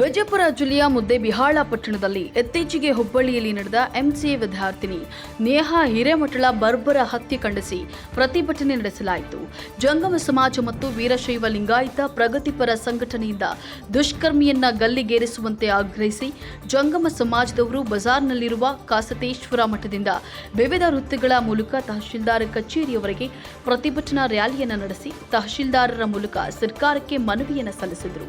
ವಿಜಯಪುರ ಜಿಲ್ಲೆಯ ಮುದ್ದೇಬಿಹಾಳ ಪಟ್ಟಣದಲ್ಲಿ ಇತ್ತೀಚೆಗೆ ಹುಬ್ಬಳ್ಳಿಯಲ್ಲಿ ನಡೆದ ಎಂಸಿಎ ವಿದ್ಯಾರ್ಥಿನಿ ನೇಹಾ ಹಿರೇಮಠಳ ಬರ್ಬರ ಹತ್ಯೆ ಖಂಡಿಸಿ ಪ್ರತಿಭಟನೆ ನಡೆಸಲಾಯಿತು. ಜಂಗಮ ಸಮಾಜ ಮತ್ತು ವೀರಶೈವ ಲಿಂಗಾಯತ ಪ್ರಗತಿಪರ ಸಂಘಟನೆಯಿಂದ ದುಷ್ಕರ್ಮಿಯನ್ನ ಗಲ್ಲಿಗೇರಿಸುವಂತೆ ಆಗ್ರಹಿಸಿ ಜಂಗಮ ಸಮಾಜದವರು ಬಜಾರ್ನಲ್ಲಿರುವ ಕಾಸತೇಶ್ವರ ಮಠದಿಂದ ವಿವಿಧ ವೃತ್ತಿಗಳ ಮೂಲಕ ತಹಶೀಲ್ದಾರ್ ಕಚೇರಿಯವರೆಗೆ ಪ್ರತಿಭಟನಾ ರ್ಯಾಲಿಯನ್ನು ನಡೆಸಿ ತಹಶೀಲ್ದಾರರ ಮೂಲಕ ಸರ್ಕಾರಕ್ಕೆ ಮನವಿಯನ್ನು ಸಲ್ಲಿಸಿದರು.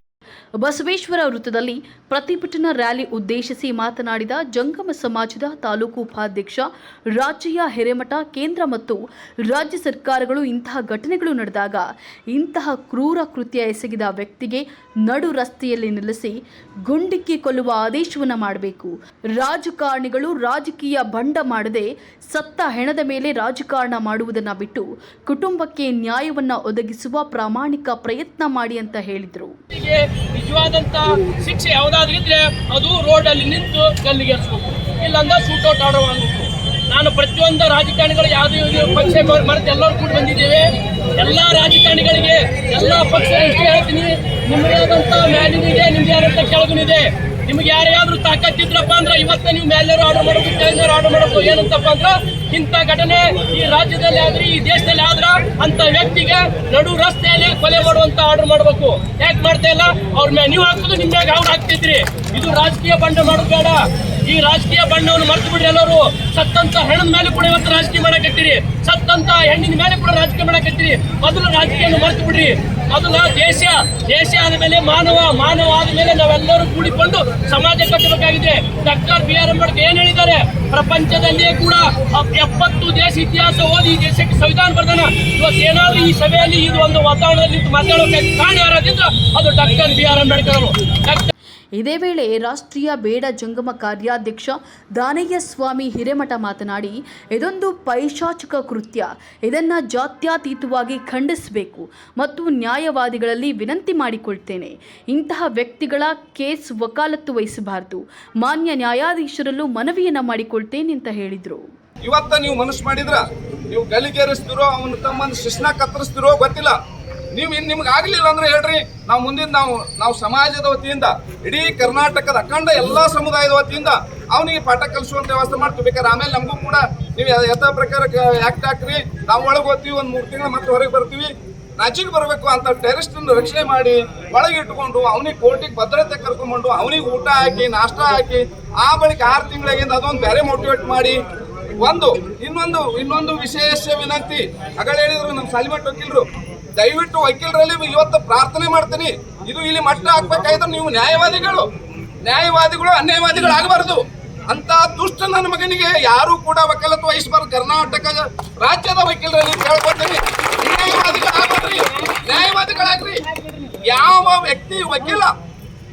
ಬಸವೇಶ್ವರ ವೃತ್ತದಲ್ಲಿ ಪ್ರತಿಭಟನಾ ರ್ಯಾಲಿ ಉದ್ದೇಶಿಸಿ ಮಾತನಾಡಿದ ಜಂಗಮ ಸಮಾಜದ ತಾಲೂಕು ಉಪಾಧ್ಯಕ್ಷ ರಾಜ್ಯ ಹಿರೇಮಠ, ಕೇಂದ್ರ ಮತ್ತು ರಾಜ್ಯ ಸರ್ಕಾರಗಳು ಇಂತಹ ಘಟನೆಗಳು ನಡೆದಾಗ ಇಂತಹ ಕ್ರೂರ ಕೃತ್ಯ ಎಸಗಿದ ವ್ಯಕ್ತಿಗೆ ನಡು ರಸ್ತೆಯಲ್ಲಿ ನಿಲ್ಲಿಸಿ ಗುಂಡಿಕ್ಕಿ ಕೊಲ್ಲುವ ಆದೇಶವನ್ನು ಮಾಡಬೇಕು. ರಾಜಕಾರಣಿಗಳು ರಾಜಕೀಯ ಬಂಡ ಮಾಡದೆ ಸತ್ತ ಹೆಣದ ಮೇಲೆ ರಾಜಕಾರಣ ಮಾಡುವುದನ್ನು ಬಿಟ್ಟು ಕುಟುಂಬಕ್ಕೆ ನ್ಯಾಯವನ್ನು ಒದಗಿಸುವ ಪ್ರಾಮಾಣಿಕ ಪ್ರಯತ್ನ ಮಾಡಿ ಅಂತ ಹೇಳಿದರು. ನಿಜವಾದಂತ ಶಿಕ್ಷೆ ಯಾವುದಾದ್ರೂ ಇದ್ರೆ ಅದು ರೋಡ್ ಅಲ್ಲಿ ನಿಂತು ಗಲ್ಲಿಗೆ ಹಚ್ಬೇಕು ಇಲ್ಲಂದ ಔಟ್ ಆರ್ಡರ್ ಮಾಡಬೇಕು ನಾನು ಪ್ರತಿಯೊಂದು ರಾಜಕಾರಣಿಗಳು ಯಾವುದೇ ಇದು ಪಕ್ಷ ಮರೆತು ಎಲ್ಲರೂ ಕೂಡ ಬಂದಿದ್ದೇವೆ. ಎಲ್ಲ ರಾಜಕಾರಣಿಗಳಿಗೆ, ಎಲ್ಲ ಪಕ್ಷ ಹೇಳ್ತೀನಿ. ನಿಮ್ಮದೇ ಆದಂತ ಮ್ಯಾಲಿನಿದೆ ನಿಮ್ಗೆ ಆದಂತ ಕೆಳಗುನಿದೆ. ನಿಮ್ಗೆ ಯಾರ್ಯಾದ್ರೂ ತಾಕತ್ತಿದ್ರಪ್ಪ ಅಂದ್ರೆ ಇವತ್ತೇ ನೀವು ಮೇಲೆರೂ ಆರ್ಡರ್ ಮಾಡೋದು ಕೆಳಗಾರು ಆರ್ಡರ್ ಮಾಡೋದು. ಏನಂತಪ್ಪ ಅಂದ್ರ ಇಂಥ ಘಟನೆ ಈ ರಾಜ್ಯದಲ್ಲಿ ಆದ್ರೆ, ಈ ದೇಶದಲ್ಲಿ ಆದ್ರ ಅಂತ ವ್ಯಕ್ತಿಗೆ ನಡು ರಸ್ತೆಯಲ್ಲಿ ಕೊಲೆ ಮಾಡುವಂತ ಆರ್ಡರ್ ಮಾಡಬೇಕು. ಯಾಕೆ ಮಾಡ್ತಾ ಇಲ್ಲ? ಅವ್ರ ಮ್ಯಾಗ ನೀವು ಹಾಕುದು ನಿಮ್ಮ ಅವ್ರು ಹಾಕ್ತಿದ್ರಿ. ಇದು ರಾಜಕೀಯ ಬಂಡ ಮಾಡೋದು ಬೇಡ. ಈ ರಾಜಕೀಯ ಬಣ್ಣವನ್ನು ಮರ್ತು ಬಿಡ್ರಿ ಎಲ್ಲರೂ. ಸತ್ತಂತ ಹೆಣ್ಣಿನ ಮೇಲೆ ಕೂಡ ಇವತ್ತು ರಾಜಕೀಯ ಮಾಡಕತ್ತೀರಿ. ಸತ್ತಂತ ಹೆಣ್ಣಿನ ಮೇಲೆ ಕೂಡ ರಾಜಕೀಯ ಮಾಡಕತ್ತೀರಿ. ಮೊದಲು ರಾಜಕೀಯವನ್ನು ಮರ್ತು ಬಿಡ್ರಿ. ಮೊದಲ ದೇಶ ದೇಶ ಆದ ಮೇಲೆ, ಮಾನವ ಮಾನವ ಆದ ಮೇಲೆ ನಾವೆಲ್ಲರೂ ಕೂಡಿಕೊಂಡು ಸಮಾಜ ಕಟ್ಟಬೇಕಾಗಿದೆ. ಡಾಕ್ಟರ್ ಬಿ ಆರ್ ಅಂಬೇಡ್ಕರ್ ಏನ್ ಹೇಳಿದ್ದಾರೆ? ಪ್ರಪಂಚದಲ್ಲಿಯೇ ಕೂಡ ಎಪ್ಪತ್ತು ದೇಶ ಇತಿಹಾಸ ಓದಿ ಈ ದೇಶಕ್ಕೆ ಸಂವಿಧಾನ ಬರ್ದಾನ. ಇವತ್ತು ಏನಾದ್ರೂ ಈ ಸಭೆಯಲ್ಲಿ ಇದು ಒಂದು ವಾತಾವರಣದಲ್ಲಿ ಮಾತಾಡೋಕೆ ಕಾರಣ ಯಾರಾದ್ರಿಂದ ಅದು ಡಾಕ್ಟರ್ ಬಿ ಆರ್ ಅಂಬೇಡ್ಕರ್ ಅವರು. ಡಾಕ್ಟರ್ ಇದೇ ವೇಳೆ ರಾಷ್ಟ್ರೀಯ ಬೇಡ ಜಂಗಮ ಕಾರ್ಯಾಧ್ಯಕ್ಷ ದಾನಯ್ಯ ಸ್ವಾಮಿ ಹಿರೇಮಠ ಮಾತನಾಡಿ, ಇದೊಂದು ಪೈಶಾಚಿಕ ಕೃತ್ಯ. ಇದನ್ನು ಜಾತ್ಯತೀತವಾಗಿ ಖಂಡಿಸಬೇಕು ಮತ್ತು ನ್ಯಾಯವಾದಿಗಳಲ್ಲಿ ವಿನಂತಿ ಮಾಡಿಕೊಳ್ತೇನೆ. ಇಂತಹ ವ್ಯಕ್ತಿಗಳ ಕೇಸ್ ವಕಾಲತ್ತು ವಹಿಸಬಾರದು. ಮಾನ್ಯ ನ್ಯಾಯಾಧೀಶರಲ್ಲೂ ಮನವಿಯನ್ನು ಮಾಡಿಕೊಳ್ತೇನೆ ಅಂತ ಹೇಳಿದರು. ಇವತ್ತ ನೀವು ಮನಸ್ಸು ಮಾಡಿದ್ರ? ನೀವು ಗಲಿಗೇರಿಸ್ತಿರೋ, ಅವನು ತಮ್ಮನ ಶಿಸ್ನ ಕತ್ತರಿಸ್ತಿರೋ ಗೊತ್ತಿಲ್ಲ. ನೀವು ಇನ್ ನಿಮ್ಗೆ ಆಗಲಿಲ್ಲ ಅಂದ್ರೆ ಹೇಳ್ರಿ, ನಾವು ಮುಂದಿನ ನಾವು ನಾವು ಸಮಾಜದ ವತಿಯಿಂದ, ಇಡೀ ಕರ್ನಾಟಕದ ಅಖಂಡ ಎಲ್ಲಾ ಸಮುದಾಯದ ವತಿಯಿಂದ ಅವನಿಗೆ ಪಾಠ ಕಲಿಸುವಂತ ವ್ಯವಸ್ಥೆ ಮಾಡ್ತೀವಿ. ಬೇಕಾದ್ರೆ ಆಮೇಲೆ ನಮಗೂ ಕೂಡ ನೀವು ಯಥ ಪ್ರಕಾರ ಆಕ್ಟ್ ಹಾಕ್ರಿ. ನಾವು ಒಳಗೆ ಹೋಗ್ತೀವಿ, ಒಂದು ಮೂರು ತಿಂಗಳು ಮತ್ತೆ ಹೊರಗೆ ಬರ್ತೀವಿ. ರಾಜ್ಯಕ್ಕೆ ಬರಬೇಕು ಅಂತ ಟೆರಿಸ್ಟ್ ರಕ್ಷಣೆ ಮಾಡಿ ಒಳಗೆ ಇಟ್ಕೊಂಡು ಅವನಿಗೆ ಕೋರ್ಟಿಗೆ ಭದ್ರತೆ ಕರ್ಕೊಂಡ್ಬಂದು ಅವನಿಗೆ ಊಟ ಹಾಕಿ, ನಾಷ್ಟ ಹಾಕಿ, ಆ ಬಳಿಕ ಆರು ತಿಂಗಳಿಂದ ಅದೊಂದು ಬೇರೆ ಮೋಟಿವೇಟ್ ಮಾಡಿ. ಒಂದು, ಇನ್ನೊಂದು ಇನ್ನೊಂದು ವಿಶೇಷ ವಿನಂತಿ. ಅಗಳ ಹೇಳಿದ್ರು ನಮ್ಮ ಸಾಲಿಮಠ್ ವಕೀಲರು ದಯವಿಟ್ಟು ವಕೀಲರಲ್ಲಿ ಇವತ್ತು ಪ್ರಾರ್ಥನೆ ಮಾಡ್ತೀನಿ. ಇದು ಇಲ್ಲಿ ಮಟ್ಟ ಹಾಕ್ಬೇಕಾಯ್ತು. ನೀವು ನ್ಯಾಯವಾದಿಗಳು. ನ್ಯಾಯವಾದಿಗಳು ಅನ್ಯಾಯವಾದಿಗಳು ಆಗಬಾರದು ಅಂತ ದುಷ್ಟ ನನ್ನ ಮಗನಿಗೆ ಯಾರು ಕೂಡ ವಕಾಲತ್ತು ವಹಿಸಬಾರ್ದು ಕರ್ನಾಟಕ ರಾಜ್ಯದ ವಕೀಲರಲ್ಲಿ ಕೇಳ್ಕೊತೀನಿ ನ್ಯಾಯವಾದಿಗಳಾಗ್ರಿ ನ್ಯಾಯವಾದಿಗಳಾಗ್ರಿ. ಯಾವ ವ್ಯಕ್ತಿ ವಕೀಲ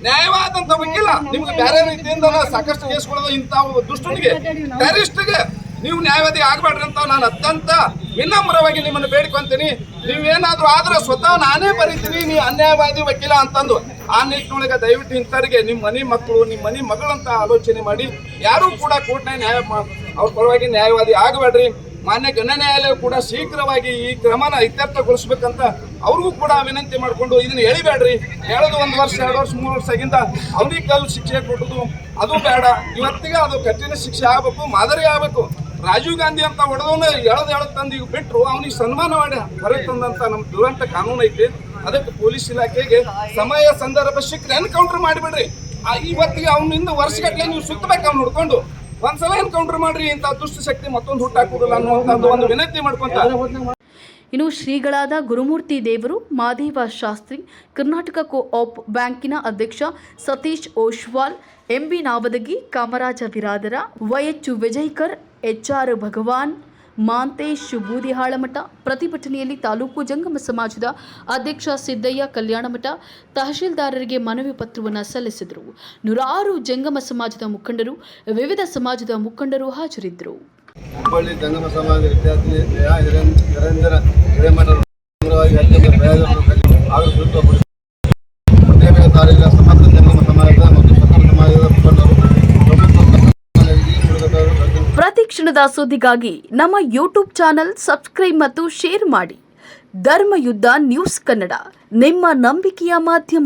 ನ್ಯಾಯವಾದಂತ ವಕೀಲ, ನಿಮ್ಗೆ ಬೇರೆ ರೀತಿಯಿಂದ ಸಾಕಷ್ಟು ಕೇಸ್ಗಳು ಇಂಥ ದುಷ್ಟನಿಗೆ, ಟೆರರಿಸ್ಟ್ಗೆ ನೀವು ನ್ಯಾಯವಾದಿ ಆಗಬೇಡ್ರಿ ಅಂತ ನಾನು ಅತ್ಯಂತ ವಿನಮ್ರವಾಗಿ ನಿಮ್ಮನ್ನು ಬೇಡ್ಕೊಂತೀನಿ. ನೀವೇನಾದ್ರೂ ಆದ್ರೆ ಸ್ವತಃ ನಾನೇ ಬರೀತೀನಿ ನೀವು ಅನ್ಯಾಯವಾದಿ ವಕೀಲ ಅಂತಂದು. ಆ ನಿಟ್ಟಿನೊಳಗೆ ದಯವಿಟ್ಟು ಇಂಥವ್ರಿಗೆ ನಿಮ್ಮ ಮನೆ ಮಕ್ಕಳು, ನಿಮ್ಮ ಮನೆ ಮಗಳಂತ ಆಲೋಚನೆ ಮಾಡಿ. ಯಾರೂ ಕೂಡ ಕೋರ್ಟ್ನ ನ್ಯಾಯ ಅವ್ರ ಪರವಾಗಿ ನ್ಯಾಯವಾದಿ ಆಗಬೇಡ್ರಿ. ಮಾನ್ಯ ಗಣ ನ್ಯಾಯಾಲಯ ಕೂಡ ಶೀಘ್ರವಾಗಿ ಈ ಕ್ರಮನ ಇತ್ಯರ್ಥಗೊಳಿಸ್ಬೇಕಂತ ಅವ್ರಿಗೂ ಕೂಡ ವಿನಂತಿ ಮಾಡಿಕೊಂಡು ಇದನ್ನ ಎಳಿಬೇಡ್ರಿ. ಹೇಳೋದು ಒಂದು ವರ್ಷ, ಎರಡು ವರ್ಷ, ಮೂರು ವರ್ಷ ಆಗಿಂದ ಅವ್ರಿಗೆ ಕಲ್ಲು ಶಿಕ್ಷೆ ಕೊಟ್ಟದು ಅದು ಬೇಡ. ಇವತ್ತಿಗೆ ಅದು ಕಠಿಣ ಶಿಕ್ಷೆ ಆಗಬೇಕು, ಮಾದರಿ ಆಗಬೇಕು. ರಾಜೀವ್ ಗಾಂಧಿ ಅಂತ ಹೊಡೆದವನ್ನ ಎಳ್ದು ಎಳ್ದು ತಂದು ಈಗ ಬಿಟ್ಟರು ಅವನಿಗೆ ಸನ್ಮಾನ ಮಾಡಿ, ಹೊರಗೆ ತಂದಂತ ನಮ್ಮ ದುರಂತ ಕಾನೂನು ಐತಿ. ಅದಕ್ಕೆ ಪೊಲೀಸ್ ಇಲಾಖೆಗೆ ಸಮಯ ಸಂದರ್ಭ ಸಿಕ್ಕರೆ ಎನ್ಕೌಂಟರ್ ಮಾಡಿಬಿಡ್ರಿ. ಆ ಇವತ್ತಿಗೆ ಅವನಿಂದ ವರ್ಷಗಟ್ಟಲೆ ನೀವು ಸುತ್ತಬೇಕು ಅವ್ನು ಹುಡ್ಕೊಂಡು. ಒಂದ್ಸಲ ಎನ್ಕೌಂಟರ್ ಮಾಡ್ರಿ, ಇಂಥ ದುಷ್ಟ ಶಕ್ತಿ ಮತ್ತೊಂದು ಹುಟ್ಟಾಕೋದಿಲ್ಲ ಅನ್ನುವಂಥದ್ದು ಒಂದು ವಿನಂತಿ ಮಾಡ್ಕೊಂತ. ಇನ್ನು ಶ್ರೀಗಳಾದ ಗುರುಮೂರ್ತಿ ದೇವರು, ಮಾದೇವ ಶಾಸ್ತ್ರಿ, ಕರ್ನಾಟಕ ಕೋ ಆಪ್ ಬ್ಯಾಂಕಿನ ಅಧ್ಯಕ್ಷ Satish Oshwal, MB Navadagi, Kamaraja Biradar YH Vijaykar HR Bhagwan, Mantesh Boodihalmath, ಪ್ರತಿಭಟನೆಯಲ್ಲಿ ತಾಲೂಕು ಜಂಗಮ ಸಮಾಜದ ಅಧ್ಯಕ್ಷ ಸಿದ್ದಯ್ಯ ಕಲ್ಯಾಣಮಠ ತಹಶೀಲ್ದಾರರಿಗೆ ಮನವಿ ಪತ್ರವನ್ನು ಸಲ್ಲಿಸಿದರು. ನೂರಾರು ಜಂಗಮ ಸಮಾಜದ ಮುಖಂಡರು, ವಿವಿಧ ಸಮಾಜದ ಮುಖಂಡರು ಹಾಜರಿದ್ದರು. ಹುಬ್ಬಳ್ಳಿ ಜಂಗಮ ಸಮಾಜ ವಿದ್ಯಾರ್ಥಿ ನಿರಂಜನ ಹಿರೇಮಠ ಪ್ರತಿ ಕ್ಷಣದ ಸುದ್ದಿಗಾಗಿ ನಮ್ಮ ಯೂಟ್ಯೂಬ್ ಚಾನೆಲ್ ಸಬ್ಸ್ಕ್ರೈಬ್ ಮತ್ತು ಶೇರ್ ಮಾಡಿ. ಧರ್ಮಯುದ್ಧ ನ್ಯೂಸ್ ಕನ್ನಡ, ನಿಮ್ಮ ನಂಬಿಕೆಯ ಮಾಧ್ಯಮ.